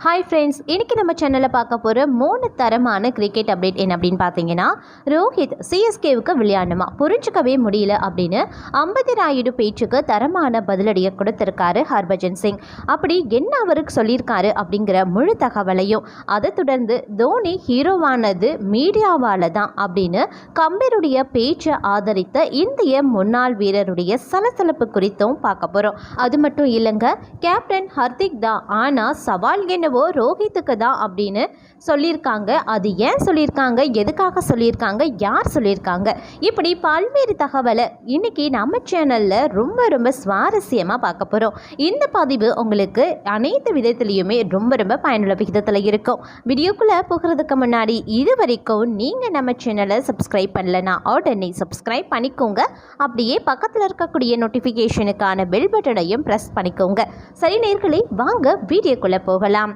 Hi friends இன்னைக்கு நம்ம சேனலில் பார்க்க போகிற மூணு தரமான கிரிக்கெட் அப்டேட் என்ன அப்படின்னு பார்த்தீங்கன்னா ரோஹித் சிஎஸ்கேவுக்கு விளையாடணுமா? புரிஞ்சுக்கவே முடியல அப்படின்னு ஐம்பது ராயுடு பேச்சுக்கு தரமான பதிலடியை கொடுத்திருக்காரு ஹர்பஜன் சிங். அப்படி என்ன அவருக்கு சொல்லியிருக்காரு அப்படிங்கிற முழு தகவலையும் அதை தொடர்ந்து தோனி ஹீரோவானது மீடியாவால் தான் அப்படின்னு கம்பீருடைய பேச்சை ஆதரித்த இந்திய முன்னாள் வீரருடைய சலசலப்பு குறித்தும் பார்க்க போகிறோம் அது மட்டும் இல்லைங்க கேப்டன் ஹர்திக் தான் ஆனால் சவால் என்ன என்னவோ ரோஹித்துக்கு தான் அப்படின்னு சொல்லியிருக்காங்க. அது ஏன் சொல்லியிருக்காங்க? எதுக்காக சொல்லியிருக்காங்க? யார் சொல்லியிருக்காங்க? இப்படி பல்வேறு தகவலை இன்னைக்கு நம்ம சேனலில் ரொம்ப ரொம்ப சுவாரஸ்யமாக பார்க்க போகிறோம் இந்த பதிவு உங்களுக்கு அனைத்து விதத்துலேயுமே ரொம்ப ரொம்ப பயனுள்ள விகிதத்தில் இருக்கும். வீடியோக்குள்ளே போகிறதுக்கு முன்னாடி இது வரைக்கும் நீங்கள் நம்ம சேனலை சப்ஸ்கிரைப் பண்ணலனா உடனே சப்ஸ்கிரைப் பண்ணிக்கோங்க. அப்படியே பக்கத்தில் இருக்கக்கூடிய நோட்டிஃபிகேஷனுக்கான பெல் பட்டனையும் ப்ரெஸ் பண்ணிக்கோங்க. சரி நேர்களே வாங்க வீடியோக்குள்ளே போகலாம்.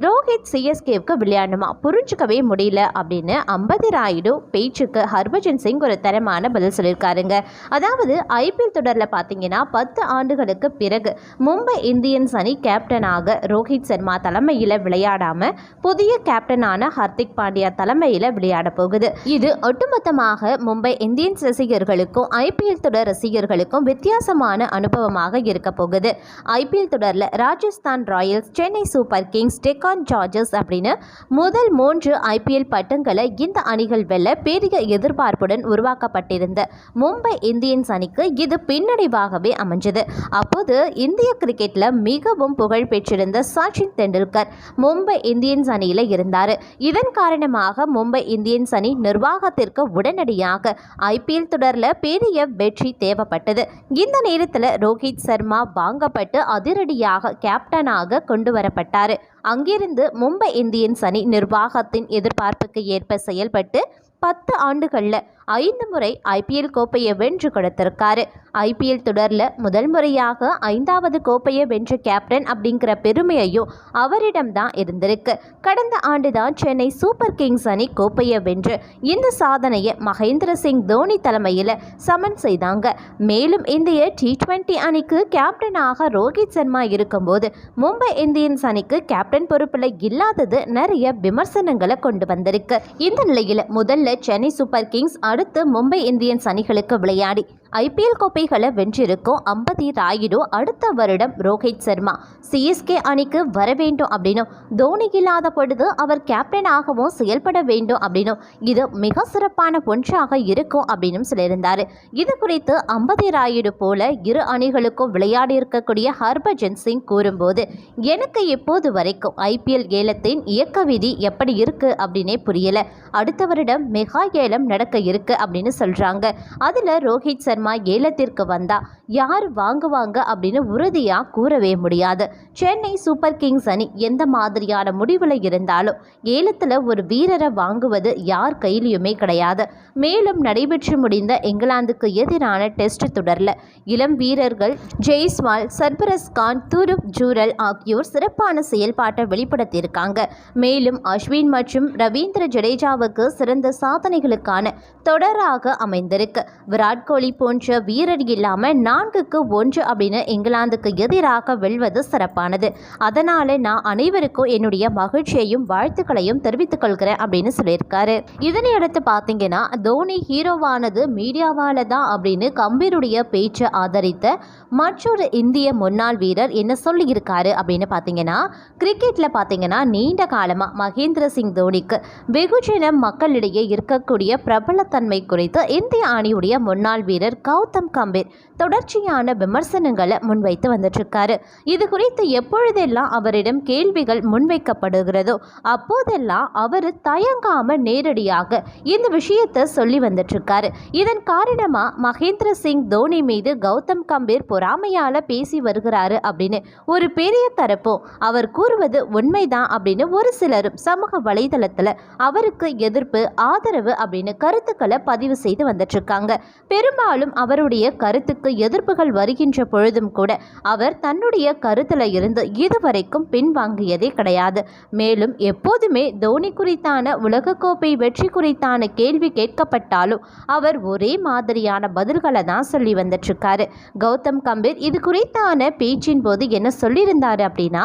ரோஹித் சிஎஸ்கேவுக்கு விளையாடணுமா? புரிஞ்சுக்கவே முடியல அப்படின்னு அம்பதி ராயுடு பேச்சுக்கு ஹர்பஜன் சிங் ஒரு தரமான பதில் சொல்லியிருக்காருங்க. அதாவது ஐபிஎல் தொடரில் பார்த்தீங்கன்னா பத்து ஆண்டுகளுக்கு பிறகு மும்பை இந்தியன்ஸ் அணி கேப்டனாக ரோஹித் சர்மா தலைமையில் விளையாடாமல் புதிய கேப்டனான ஹர்திக் பாண்டியா தலைமையில் விளையாட போகுது. இது ஒட்டுமொத்தமாக மும்பை இந்தியன்ஸ் ரசிகர்களுக்கும் ஐபிஎல் தொடர் ரசிகர்களுக்கும் வித்தியாசமான அனுபவமாக இருக்க போகுது. ஐபிஎல் தொடரில் Rajasthan Royals Chennai Super Kings Deccan Chargers அப்படின்னு முதல் மூன்று ஐபிஎல் பட்டங்களை இந்த அணிகள் வெல்ல பெரிய எதிர்பார்ப்புடன் உருவாக்கப்பட்டிருந்த மும்பை இந்தியன்ஸ் அணிக்கு இது பின்னடைவாகவே அமைஞ்சது. அப்போது இந்திய கிரிக்கெட்டில் மிகவும் புகழ் பெற்றிருந்த சச்சின் தெண்டுல்கர் மும்பை இந்தியன்ஸ் அணியில் இருந்தார். இதன் காரணமாக மும்பை இந்தியன்ஸ் அணி நிர்வாகத்திற்கு உடனடியாக ஐபிஎல் தொடரில் பெரிய வெற்றி தேவைப்பட்டது. இந்த நேரத்தில் ரோஹித் சர்மா வாங்கப்பட்டு அதிரடியாக கேப்டனாக கொண்டு வரப்பட்டார். அங்கிருந்து மும்பை இந்தியன்ஸ் அணி நிர்வாகத்தின் எதிர்பார்ப்புக்கு ஏற்ப செயல்பட்டு பத்து ஆண்டுகளில் ஐந்து முறை ஐபிஎல் கோப்பையை வென்று கொடுத்திருக்காரு. ஐபிஎல் தொடரில் முதல் முறையாக ஐந்தாவது கோப்பையை வென்ற கேப்டன் அப்படிங்கிற பெருமையையும் அவரிடம்தான் இருந்திருக்கு. கடந்த ஆண்டு தான் சென்னை சூப்பர் கிங்ஸ் அணி கோப்பையை வென்று இந்த சாதனையை மகேந்திர சிங் தோனி தலைமையில் சமன் செய்தாங்க. மேலும் இந்திய டி டுவெண்ட்டி அணிக்கு கேப்டனாக ரோஹித் சர்மா இருக்கும்போது மும்பை இந்தியன்ஸ் அணிக்கு கேப்டன் பொறுப்பில் இல்லாதது நிறைய விமர்சனங்களை கொண்டு வந்திருக்கு. இந்த நிலையில் முதல்ல சென்னை சூப்பர் கிங்ஸ் அடுத்த மும்பை இந்தியன்ஸ் அணிகளுக்கு விளையாடி ஐபிஎல் கோப்பைகளை வென்றிருக்கும் அம்பதி ராயுடு அடுத்த வருடம் ரோஹித் சர்மா. சிஎஸ்கே அணிக்கு வர வேண்டும் அப்படின்னும் தோனி இல்லாத பொழுது அவர் கேப்டனாகவும் செயல்பட வேண்டும் அப்படின்னும் இது மிக சிறப்பான ஒன்றாக இருக்கும் அப்படின்னும் சொல்லியிருந்தார். இது குறித்து அம்பதி ராயுடு போல இரு அணிகளுக்கும் விளையாடி இருக்கக்கூடிய ஹர்பஜன் சிங் கூறும்போது எனக்கு இப்போது வரைக்கும் ஐபிஎல் ஏலத்தின் இயக்க விதி எப்படி இருக்கு அப்படின்னே புரியல. அடுத்த வருடம் மெகா ஏலம் நடக்க இருக்கு அப்படின்னு சொல்றாங்க. அதுல ரோஹித் சர்மா சர்மா ஏலத்திற்கு வந்தா யார் வாங்குவாங்க அப்படின்னு உறுதியா கூறவே முடியாது. சென்னை சூப்பர் கிங்ஸ் அணி எந்த மாதிரியான முடிவில் இருந்தாலும் ஏலத்தில் ஒரு வீரரை வாங்குவது யார் கையிலையுமே கிடையாது. மேலும் நடைபெற்று முடிந்த இங்கிலாந்துக்கு எதிரான டெஸ்ட் தொடரில் இளம் வீரர்கள் ஜெய்ஸ்வால் சர்பரஸ் கான் துருப் ஜூரல் ஆகியோர் சிறப்பான செயல்பாட்டை வெளிப்படுத்தியிருக்காங்க. மேலும் அஸ்வின் மற்றும் ரவீந்திர ஜடேஜாவுக்கு சிறந்த சாதனைகளுக்கான தொடராக அமைந்திருக்கு. விராட் கோலி போன்ற வீரர் இல்லாமல் நான்குக்கு ஒன்று அப்படின்னு இங்கிலாந்துக்கு எதிராக வெல்வது சிறப்பானது. அதனால நான் அனைவருக்கும் என்னுடைய மகிழ்ச்சியையும் வாழ்த்துக்களையும் தெரிவித்துக் கொள்கிறேன் அப்படின்னு சொல்லியிருக்காரு. இதனை அடுத்து பார்த்தீங்கன்னா தோனி ஹீரோவானது மீடியாவால தான் அப்படின்னு கம்பீருடைய பேச்சை ஆதரித்த மற்றொரு இந்திய முன்னாள் வீரர் என்ன சொல்லியிருக்காரு அப்படின்னு பார்த்தீங்கன்னா கிரிக்கெட்டில் பார்த்தீங்கன்னா நீண்ட காலமாக மகேந்திர சிங் தோனிக்கு வெகுஜன மக்களிடையே இருக்கக்கூடிய பிரபலத்தன்மை குறித்து இந்திய அணியுடைய முன்னாள் வீரர் கௌதம் கம்பீர் தொடர்ச்சியான விமர்சனங்களை முன்வைத்து வந்துட்டுருக்காரு. இது குறித்து எப்பொழுதெல்லாம் அவரிடம் கேள்விகள் முன்வைக்கப்படுகிறதோ அப்போதெல்லாம் அவர் தயங்காம நேரடியாக இந்த விஷயத்தை சொல்லி வந்துட்டுருக்காரு. இதன் காரணமாக மகேந்திர சிங் தோனி மீது கௌதம் கம்பீர் பொறாமையால் பேசி வருகிறாரு அப்படின்னு ஒரு பெரிய தரப்பும் அவர் கூறுவது உண்மைதான் அப்படின்னு ஒரு சிலரும் சமூக வலைதளத்தில் அவருக்கு எதிர்ப்பு ஆதரவு அப்படின்னு கருத்துக்களை பதிவு செய்து வந்துட்டுருக்காங்க. பெரும்பாலும் அவருடைய கருத்துக்கு எதிர்ப்புகள் வருகின்ற பொழுதும் கூட அவர் தன்னுடைய கருத்தில் இருந்து இதுவரைக்கும் பின்வாங்கியதே கிடையாது. மேலும் எப்போதுமே தோனி குறித்தான உலகக்கோப்பை வெற்றி குறித்தான கேள்வி கேட்கப்பட்டாலும் அவர் ஒரே மாதிரியான பதில்களை தான் சொல்லி வந்துட்டுருக்காரு. கௌதம் கம்பீர் இது குறித்தான பேச்சின் போது என்ன சொல்லியிருந்தாரு அப்படின்னா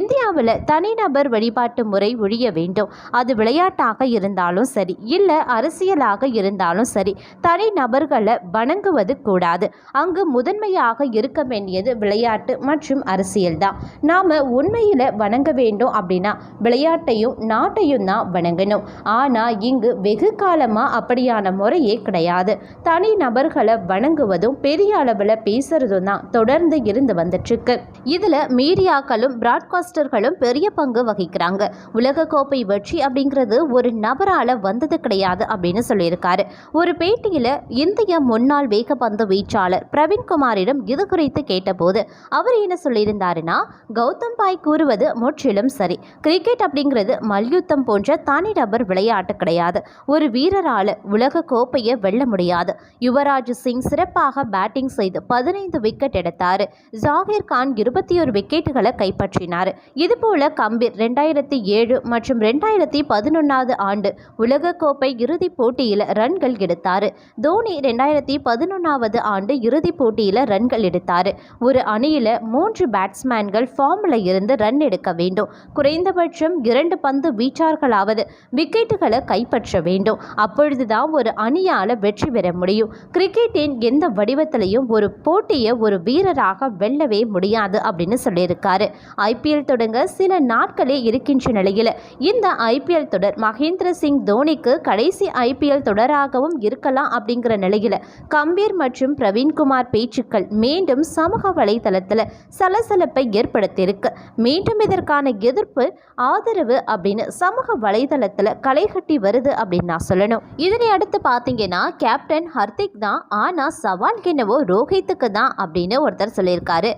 இந்தியாவில் தனிநபர் வழிபாட்டு முறை ஒழிய வேண்டும். அது விளையாட்டாக இருந்தாலும் சரி இல்லை அரசியலாக இருந்தாலும் சரி தனி நபர்களை வணங்குவது கூடாது. அங்கு முதன்மையாக இருக்க வேண்டியது விளையாட்டு மற்றும் அரசியல் தான் நாம் உண்மையில் வணங்க வேண்டும் அப்படின்னா விளையாட்டையும் நாட்டையும் தான் வணங்கணும். ஆனால் இங்கு வெகு காலமாக அப்படியான முறையே கிடையாது. தனி நபர்களை வணங்குவதும் பெரிய அளவில் பேசுறதும் தான் தொடர்ந்து இருந்து வந்துட்டுருக்கு இதில் மீடியாக்களும் பிராட்காஸ்டர்களும் பெரிய பங்கு வகிக்கிறாங்க. உலகக்கோப்பை வெற்றி அப்படிங்கிறது ஒரு நபரால் வந்தது கிடையாது அப்படின்னு சொல்லியிருக்காரு. ஒரு பேட்டியில் இந்திய முன்னாள் வேகப்பந்து வீச்சாளர் பிரவீன்குமாரிடம் இது குறித்து கேட்டபோது அவர் என்ன சொல்லியிருந்தாருன்னா கௌதம் பாய் கூறுவது முற்றிலும் சரி. கிரிக்கெட் அப்படிங்கிறது மல்யுத்தம் போன்ற தனிநபர் விளையாட்டு கிடையாது. ஒரு வீரரால் உலக கோப்பையை வெல்ல முடியாது. யுவராஜ் சிங் சிறப்பாக பேட்டிங் செய்து பதினைந்து விக்கெட் எடுத்தார். ஜாகிர் கான் இருபத்தி ஒரு விக்கெட்டுகளை கைப்பற்றினார். இதுபோல கம்பீர் ரெண்டாயிரத்தி ஏழு மற்றும் ரெண்டாயிரத்தி பதினொன்றாவது ஆண்டு உலகக்கோப்பை இறுதிப் போட்டியில் ரன்கள் எடுத்தார். தோனி ரெண்டாயிரத்தி பதினொன்றாவது ஆண்டு இறுதிப் போட்டியில் ரன்கள் எடுத்தார். ஒரு அணியில் மூன்று பேட்ஸ்மேன்கள் ஃபார்மில் இருந்து ரன் எடுக்க வேண்டும். குறைந்தபட்சம் இரண்டு பந்து வீச்சார்களாவது விக்கெட்டுகளை கைப்பற்ற வேண்டும். அப்பொழுதுதான் ஒரு அணியால் வெற்றி பெற முடியும். கிரிக்கெட்டின் எந்த வடிவத்திலையும் ஒரு போட்டியை ஒரு வீரராக வெல்லவே முடியாது அப்படின்னு சொல்லியிருக்காரு. ஐபிஎல் தொடங்க சில நாட்களே இருக்கின்ற நிலையில் இந்த ஐபிஎல் தொடர் மகேந்திர சிங் தோனிக்கு கடைசி ஐபிஎல் தொடராகவும் இருக்கலாம் அப்படிங்கிற நிலையில் கம்பீர் மற்றும் பிரவீன்குமார் பேச்சுக்கள் மீண்டும் சமூக வலைதளத்தில் சலசலப்பை ஏற்படுத்தியிருக்கு. மீண்டும் இதற்கான எதிர்ப்பு ஆதரவு அப்படின்னு சமூக வலைதளத்தில் களைகட்டி வருது அப்படின்னு நான் சொல்லணும். இதனை அடுத்து பார்த்தீங்கன்னா கேப்டன் ஹர்திக் தான் ஆனால் சவால் என்னவோ ரோஹித்துக்கு தான் அப்படின்னு ஒருத்தர் சொல்லியிருக்காரு.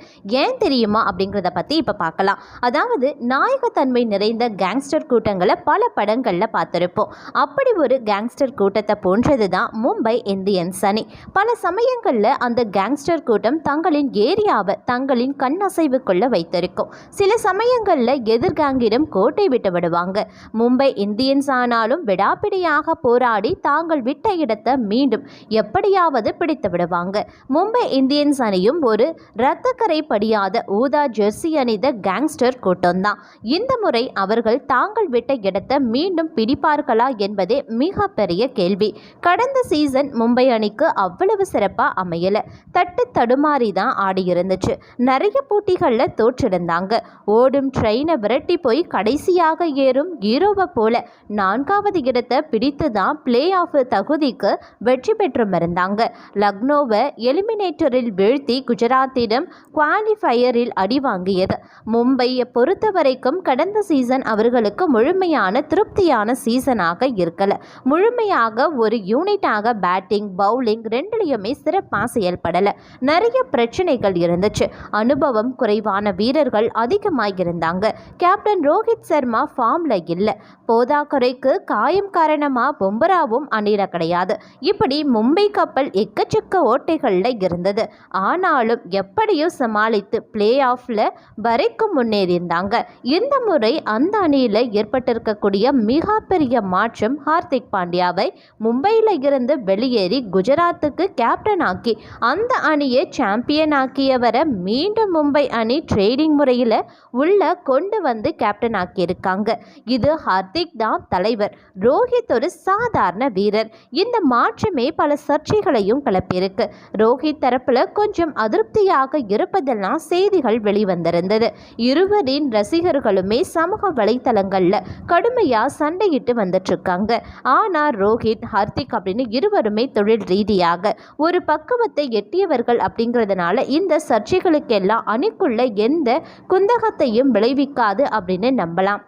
ஏன் தெரியுமா அப்படிங்கிறத பற்றி இப்போ பார்க்கலாம் அதாவது நாயகத்தன்மை நிறைந்த கேங்ஸ்டர் கூட்டங்களை பல படங்களில் பார்த்துருப்போம். அப்படி ஒரு கேங்ஸ்டர் கூட்டத்தை போன்றது தான் மும்பை இந்தியன்ஸ் அணி. பல சமயங்களில் அந்த கேங்ஸ்டர் கூட்டம் தங்களின் ஏரியாவை தங்களின் கண்ணசைவுக்குள்ள வைத்திருக்கும். சில சமயங்களில் எதிர் கேங்கிடம் கோட்டை விட்டு விடுவாங்க. மும்பை இந்தியன்ஸ் ஆனாலும் விடாப்பிடியாக போராடி தாங்கள் விட்ட இடத்தை மீண்டும் எப்படியாவது பிடித்து விடுவாங்க. மும்பை இந்தியன்ஸ் அணியும் ஒரு இரத்தக்கரை படியாத ஊதா ஜெர்சி அணிந்த கேங்ஸ்டர் கூட்டம்தான். இந்த முறை அவர்கள் தாங்கள் விட்ட இடத்தை மீண்டும் பிடிப்பார்களா என்பதே மிகப்பெரிய கேள்வி. கடந்த சீசன் மும்பை அணிக்கு அவ்வளவு சிறப்பாக அமையலை. தட்டு தடுமாறி தான் ஆடி இருந்துச்சு. நிறைய போட்டிகளில் தோற்றிருந்தாங்க. ஓடும் ட்ரெயினை விரட்டி போய் கடைசியாக ஏறும் ஹீரோவை போல நான்காவது இடத்தை பிடித்து தான் பிளே ஆஃப் தகுதிக்கு வெற்றி பெற்றும் இருந்தாங்க. லக்னோவை எலிமினேட்டரில் வீழ்த்தி குஜராத்திடம் குவாலிஃபயரில் அடி வாங்கியது. மும்பையை பொறுத்த வரைக்கும் கடந்த சீசன் அவர்களுக்கு முழுமையான திருப்தியான சீசனாக இருக்கல. முழுமையாக ஒரு யூனிட்டாக பேட்டிங் பவுலிங் ரெண்டுலேயுமே சிறப்பாக ஏற்படலை நிறைய பிரச்சனைகள் இருந்துச்சு. அனுபவம் குறைவான வீரர்கள் அதிகமாக இருந்தாங்க கேப்டன் ரோஹித் சர்மா ஃபார்ம்ல இல்லை. போதாக்குறைக்கு காயம் காரணமாக பொம்பராவும் அணியில் கிடையாது. இப்படி மும்பை கப்பல் எக்கச்சக்க ஓட்டைகளில் இருந்தது. ஆனாலும் எப்படியும் சமாளித்து பிளே ஆஃப்ல வரைக்கும் முன்னேறியிருந்தாங்க. இந்த முறை அந்த அணியில் ஏற்பட்டிருக்கக்கூடிய மிகப்பெரிய மாற்றம் ஹார்திக் பாண்டியாவை மும்பையில் இருந்து வெளியேறி குஜராத்துக்கு கேப்டன் ஆக்கி அந்த அணியை சாம்பியன் ஆக்கியவரை மீண்டும் மும்பை அணி ட்ரேடிங் முறையில் உள்ள கொண்டு வந்து கேப்டன் ஆக்கியிருக்காங்க. இது ஹார்திக் தான் தலைவர். ரோஹித் ஒரு சாதாரண வீரர். இந்த மாற்றமே பல சர்ச்சைகளையும் கிளப்பியிருக்கு. ரோஹித் தரப்பில் கொஞ்சம் அதிருப்தியாக இருப்பதெல்லாம் செய்திகள் வெளிவந்திருந்தது. இருவரின் ரசிகர்களுமே சமூக வலைத்தளங்களில் கடுமையாக சண்டையிட்டு வந்துட்டுருக்காங்க. ஆனால் ரோஹித் ஹார்திக் அப்படின்னு இருவருமே தொழில் ரீதியாக ஒரு பக்குவத்தை எட்டியவர்கள் அப்படிங்கிறதுனால இந்த சர்ச்சைகளுக்கெல்லாம் அணிக்குள்ள எந்த குந்தகத்தையும் விளைவிக்காது அப்படின்னு நம்பலாம்.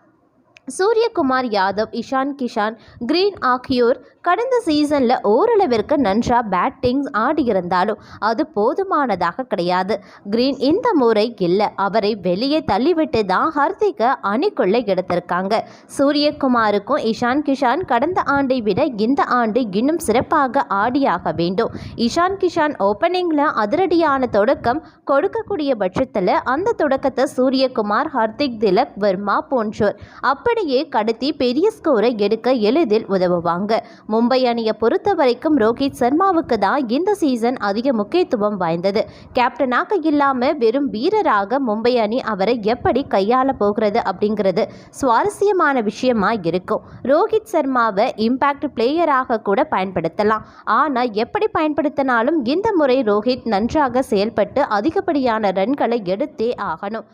சூரியகுமார் யாதவ் இஷான் கிஷான் கிரீன் ஆகியோர் கடந்த சீசனில் ஓரளவிற்கு நன்றாக பேட்டிங்ஸ் ஆடியிருந்தாலும் அது போதுமானதாக கிடையாது. கிரீன் இந்த முறை இல்லை அவரை வெளியே தள்ளிவிட்டு தான் ஹர்திகை அணிக்குள்ளே எடுத்திருக்காங்க. சூரியகுமாருக்கும் இஷான் கிஷான் கடந்த ஆண்டை விட இந்த ஆண்டு இன்னும் சிறப்பாக ஆடியாக வேண்டும். இஷான் கிஷான் ஓப்பனிங்கில் அதிரடியான தொடக்கம் கொடுக்கக்கூடிய பட்சத்தில் அந்த தொடக்கத்தை சூரியகுமார் ஹர்திக் திலக் வர்மா போன்றோர் அப்படி அப்படியே கடத்தி பெரிய ஸ்கோரை எடுக்க எளிதில் உதவுவாங்க. மும்பை அணியை பொறுத்த வரைக்கும் ரோஹித் சர்மாவுக்கு தான் இந்த சீசன் அதிக முக்கியத்துவம் வாய்ந்தது. கேப்டனாக இல்லாமல் வெறும் வீரராக மும்பை அணி அவரை எப்படி கையாள போகிறது அப்படிங்கிறது சுவாரஸ்யமான விஷயமா இருக்கும். ரோஹித் சர்மாவை இம்பாக்ட் பிளேயராக கூட பயன்படுத்தலாம். ஆனால் எப்படி பயன்படுத்தினாலும் இந்த முறை ரோஹித் நன்றாக செயல்பட்டு அதிகப்படியான ரன்களை எடுத்தே ஆகணும்.